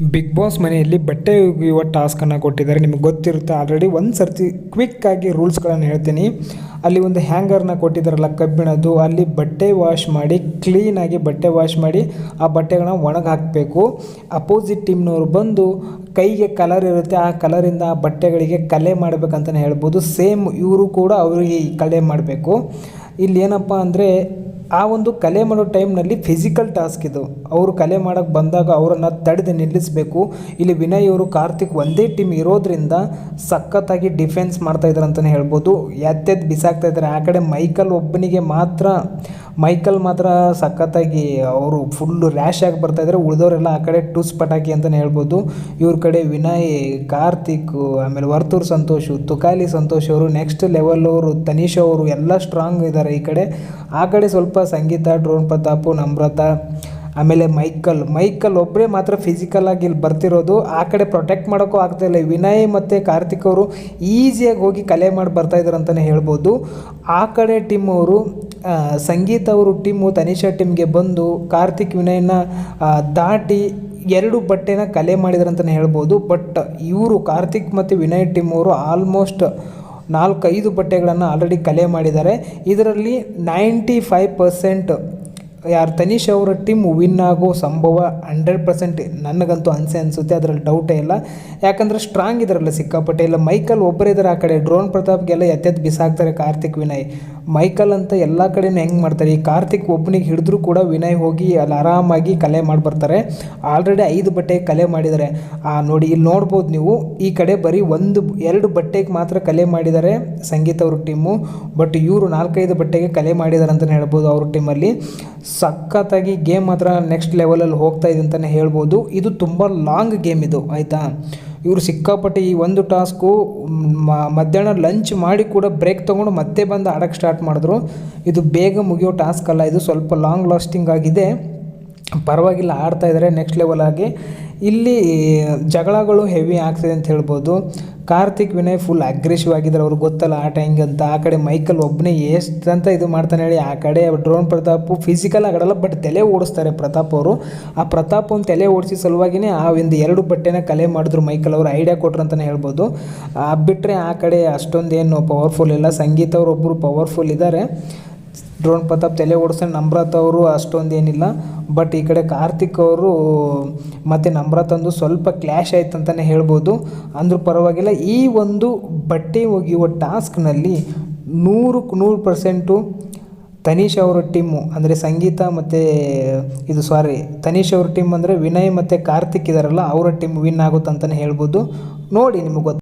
Big boss ಮನೆಯಲ್ಲಿ ಬಟ್ಟೆ ಒಗೆಯುವ ಟಾಸ್ಕನ್ನು ಕೊಟ್ಟಿದ್ದಾರೆ. ನಿಮಗೆ ಗೊತ್ತಿರುತ್ತೆ ಆಲ್ರೆಡಿ ಒಂದು ಸರ್ತಿ ಕ್ವಿಕ್ಕಾಗಿ ರೂಲ್ಸ್ಗಳನ್ನು ಹೇಳ್ತೀನಿ. ಅಲ್ಲಿ ಒಂದು ಹ್ಯಾಂಗರ್ನ ಕೊಟ್ಟಿದ್ದಾರಲ್ಲ, ಕಬ್ಬಿಣದ್ದು, ಅಲ್ಲಿ ಬಟ್ಟೆ ವಾಶ್ ಮಾಡಿ ಕ್ಲೀನಾಗಿ ಬಟ್ಟೆ ವಾಶ್ ಮಾಡಿ, ಆ ಬಟ್ಟೆಗಳನ್ನ ಒಣಗಿ ಹಾಕಬೇಕು. ಅಪೋಸಿಟ್ ಟೀಮ್ನವರು ಬಂದು ಕೈಗೆ ಕಲರ್ ಇರುತ್ತೆ, ಆ ಕಲರಿಂದ ಆ ಬಟ್ಟೆಗಳಿಗೆ ಕಲೆ ಮಾಡಬೇಕಂತಲೇ ಹೇಳ್ಬೋದು. ಸೇಮ್ ಇವರು ಕೂಡ ಅವರಿಗೆ ಕಲೆ ಮಾಡಬೇಕು. ಇಲ್ಲಿ ಏನಪ್ಪ ಅಂದರೆ ಆ ಒಂದು ಕಲೆ ಮಾಡೋ ಟೈಮ್ನಲ್ಲಿ ಫಿಸಿಕಲ್ ಟಾಸ್ಕ್ ಇದು. ಅವರು ಕಲೆ ಮಾಡೋಕ್ಕೆ ಬಂದಾಗ ಅವರನ್ನು ತಡೆದು ನಿಲ್ಲಿಸಬೇಕು. ಇಲ್ಲಿ ವಿನಯ್ ಅವರು ಕಾರ್ತಿಕ್ ಒಂದೇ ಟೀಮ್ ಇರೋದ್ರಿಂದ ಸಖತ್ತಾಗಿ ಡಿಫೆನ್ಸ್ ಮಾಡ್ತಾ ಇದ್ದಾರೆ ಅಂತಲೇ ಹೇಳ್ಬೋದು. ಎತ್ತೆದ್ದು ಬಿಸಾಕ್ತಾ ಇದ್ದಾರೆ ಆ ಕಡೆ ಮೈಕಲ್ ಒಬ್ಬನಿಗೆ ಮಾತ್ರ ಮೈಕಲ್ ಮಾತ್ರ ಸಖತ್ತಾಗಿ ಅವರು ಫುಲ್ಲು ರ್ಯಾಶ್ ಆಗಿ ಇದ್ದಾರೆ ಉಳಿದವರೆಲ್ಲ ಆ ಕಡೆ ಟುಸ್ ಪಟಾಕಿ ಅಂತಲೇ ಹೇಳ್ಬೋದು. ಇವ್ರ ಕಡೆ ವಿನಯ್, ಕಾರ್ತಿಕ್, ಆಮೇಲೆ ವರ್ತೂರ್ ಸಂತೋಷ್, ತುಕಾಲಿ ಸಂತೋಷ್ ಅವರು ನೆಕ್ಸ್ಟ್ ಲೆವೆಲ್ ಅವರು ತನೀಶ್ ಅವರು ಎಲ್ಲ ಸ್ಟ್ರಾಂಗ್ ಇದ್ದಾರೆ ಈ ಕಡೆ. ಆ ಕಡೆ ಸ್ವಲ್ಪ ಸಂಗೀತ, ಡ್ರೋನ್ ಪ್ರತಾಪು, ನಮ್ರತಾ, ಆಮೇಲೆ ಮೈಕಲ್. ಮೈಕಲ್ ಒಬ್ಬರೇ ಮಾತ್ರ ಫಿಸಿಕಲ್ ಆಗಿ ಇಲ್ಲಿ ಬರ್ತಿರೋದು. ಆ ಕಡೆ ಪ್ರೊಟೆಕ್ಟ್ ಮಾಡೋಕ್ಕೂ ಆಗ್ತಾ ಇಲ್ಲ. ವಿನಯ್ ಮತ್ತು ಕಾರ್ತಿಕ್ ಅವರು ಈಸಿಯಾಗಿ ಹೋಗಿ ಕಲೆ ಮಾಡಿ ಬರ್ತಾ ಅಂತಲೇ ಹೇಳ್ಬೋದು. ಆ ಕಡೆ ಟೀಮ್ ಅವರು ಸಂಗೀತ ಅವರು ಟೀಮು ತನಿಷಾ ಟೀಮ್ಗೆ ಬಂದು ಕಾರ್ತಿಕ್ ವಿನಯನ ದಾಟಿ ಎರಡು ಬಟ್ಟೆನ ಕಲೆ ಮಾಡಿದ್ರು ಅಂತಲೇ ಹೇಳ್ಬೋದು. ಬಟ್ ಇವರು ಕಾರ್ತಿಕ್ ಮತ್ತು ವಿನಯ್ ಟೀಮ್ ಅವರು ಆಲ್ಮೋಸ್ಟ್ ನಾಲ್ಕೈದು ಬಟ್ಟೆಗಳನ್ನು ಆಲ್ರೆಡಿ ಕಲೆ ಮಾಡಿದ್ದಾರೆ. ಇದರಲ್ಲಿ ನೈಂಟಿ ಫೈವ್ ಪರ್ಸೆಂಟ್ ಯಾರು ತನಿಷ್ ಅವರ ಟೀಮ್ ವಿನ್ ಆಗೋ ಸಂಭವ ಹಂಡ್ರೆಡ್ ಪರ್ಸೆಂಟ್ ನನಗಂತೂ ಅನಿಸೆ ಅನಿಸುತ್ತೆ, ಅದರಲ್ಲಿ ಡೌಟೇ ಇಲ್ಲ. ಯಾಕಂದರೆ ಸ್ಟ್ರಾಂಗ್ ಇದರಲ್ಲ ಸಿಕ್ಕಾಪಟ್ಟೆ. ಇಲ್ಲ, ಮೈಕಲ್ ಒಬ್ಬರೇ ಇದ್ದಾರೆ ಆ ಕಡೆ. ಡ್ರೋನ್ ಪ್ರತಾಪ್ಗೆಲ್ಲ ಎತ್ತೆತ್ತು ಬಿಸಾಕ್ತಾರೆ ಕಾರ್ತಿಕ್ ವಿನಯ್. ಮೈಕಲ್ ಅಂತ ಎಲ್ಲ ಕಡೆನೂ ಹೆಂಗೆ ಮಾಡ್ತಾರೆ? ಈ ಕಾರ್ತಿಕ್ ಒಬ್ಬನಿಗೆ ಹಿಡಿದ್ರೂ ಕೂಡ ವಿನಯ್ ಹೋಗಿ ಅಲ್ಲಿ ಆರಾಮಾಗಿ ಕಲೆ ಮಾಡಿ ಬರ್ತಾರೆ ಆಲ್ರೆಡಿ ಐದು ಬಟ್ಟೆ ಕಲೆ ಮಾಡಿದ್ದಾರೆ. ಆ, ನೋಡಿ, ಇಲ್ಲಿ ನೋಡ್ಬೋದು ನೀವು, ಈ ಕಡೆ ಬರೀ ಒಂದು, ಎರಡು ಬಟ್ಟೆಗೆ ಮಾತ್ರ ಕಲೆ ಮಾಡಿದ್ದಾರೆ ಸಂಗೀತ ಅವ್ರ ಟೀಮು ಬಟ್ ಇವರು ನಾಲ್ಕೈದು ಬಟ್ಟೆಗೆ ಕಲೆ ಮಾಡಿದ್ದಾರೆ ಅಂತಲೇ ಹೇಳ್ಬೋದು ಅವ್ರ ಟೀಮಲ್ಲಿ ಸಖತ್ತಾಗಿ ಗೇಮ್ ಮಾತ್ರ ನೆಕ್ಸ್ಟ್ ಲೆವೆಲಲ್ಲಿ ಹೋಗ್ತಾ ಇದೆ ಅಂತಲೇ ಹೇಳ್ಬೋದು. ಇದು ತುಂಬ ಲಾಂಗ್ ಗೇಮ್ ಇದು, ಆಯಿತಾ? ಇವರು ಸಿಕ್ಕಾಪಟ್ಟೆ ಈ ಒಂದು ಟಾಸ್ಕು ಮಧ್ಯಾಹ್ನ ಲಂಚ್ ಮಾಡಿ ಕೂಡ ಬ್ರೇಕ್ ತೊಗೊಂಡು ಮತ್ತೆ ಬಂದು ಆಡೋಕ್ಕೆ ಸ್ಟಾರ್ಟ್ ಮಾಡಿದ್ರು. ಇದು ಬೇಗ ಮುಗಿಯೋ ಟಾಸ್ಕ್ ಅಲ್ಲ ಇದು ಸ್ವಲ್ಪ ಲಾಂಗ್ ಲಾಸ್ಟಿಂಗ್ ಆಗಿದೆ. ಪರವಾಗಿಲ್ಲ, ಆಡ್ತಾ ಇದ್ದಾರೆ ನೆಕ್ಸ್ಟ್ ಲೆವೆಲ್ ಆಗಿ. ಇಲ್ಲಿ ಜಗಳಗಳು ಹೆವಿ ಆಗ್ತಿದೆ ಅಂತ ಹೇಳ್ಬೋದು. ಕಾರ್ತಿಕ್ ವಿನಯ್ ಫುಲ್ ಅಗ್ರೆಸಿವ್ ಆಗಿದ್ದಾರೆ. ಅವ್ರಿಗೆ ಗೊತ್ತಲ್ಲ ಆಟ ಹೆಂಗಂತ ಆ ಕಡೆ ಮೈಕಲ್ ಒಬ್ಬನೇ ಅಂತ ಇದು ಮಾಡ್ತಾನೆ ಹೇಳಿ. ಆ ಕಡೆ ಡ್ರೋನ್ ಪ್ರತಾಪ್ ಫಿಸಿಕಲ್ ಆಗಡಲ್ಲ ಬಟ್ ತಲೆ ಓಡಿಸ್ತಾರೆ ಪ್ರತಾಪ್ ಅವರು. ಆ ಪ್ರತಾಪ್ ಒಂದು ತಲೆ ಓಡಿಸಿ ಸಲುವಾಗಿನೇ ಆ ಒಂದು ಎರಡು ಬಟ್ಟೆನ ಕಲೆ ಮಾಡಿದ್ರು ಮೈಕಲ್ ಅವರು. ಐಡಿಯಾ ಕೊಟ್ರು ಅಂತಲೇ ಹೇಳ್ಬೋದು. ಬಿಟ್ಟರೆ ಆ ಕಡೆ ಅಷ್ಟೊಂದೇನು ಪವರ್ಫುಲ್ ಇಲ್ಲ. ಸಂಗೀತ ಅವರೊಬ್ಬರು ಪವರ್ಫುಲ್ ಇದ್ದಾರೆ. ಡ್ರೋನ್ ಪ್ರತಾಪ್ ತಲೆ ಓಡಿಸ್ತಾನೆ ನಮ್ರತ್ ಅವರು ಅಷ್ಟೊಂದು ಏನಿಲ್ಲ. ಬಟ್ ಈ ಕಡೆ ಕಾರ್ತಿಕ್ ಅವರು ಮತ್ತು ನಮ್ರತಂದು ಸ್ವಲ್ಪ ಕ್ಲ್ಯಾಶ್ ಆಯ್ತು ಅಂತಲೇ ಹೇಳ್ಬೋದು. ಅಂದರೂ ಪರವಾಗಿಲ್ಲ, ಈ ಒಂದು ಬಟ್ಟೆ ಒಗೆಯುವ ಟಾಸ್ಕ್ನಲ್ಲಿ ನೂರಕ್ಕೆ ನೂರು ಪರ್ಸೆಂಟು ತನೀಶ್ ಅವರ ಟೀಮು ಅಂದರೆ ಸಂಗೀತ ಮತ್ತು ಇದು ಸಾರಿ ತನೀಶ್ ಅವ್ರ ಟೀಮ್ ಅಂದರೆ ವಿನಯ್ ಮತ್ತು ಕಾರ್ತಿಕ್ ಇದಾರಲ್ಲ, ಅವರ ಟೀಮ್ ವಿನ್ ಆಗುತ್ತೆ ಅಂತಲೇ ಹೇಳ್ಬೋದು. ನೋಡಿ ನಿಮಗೆ ಗೊತ್ತು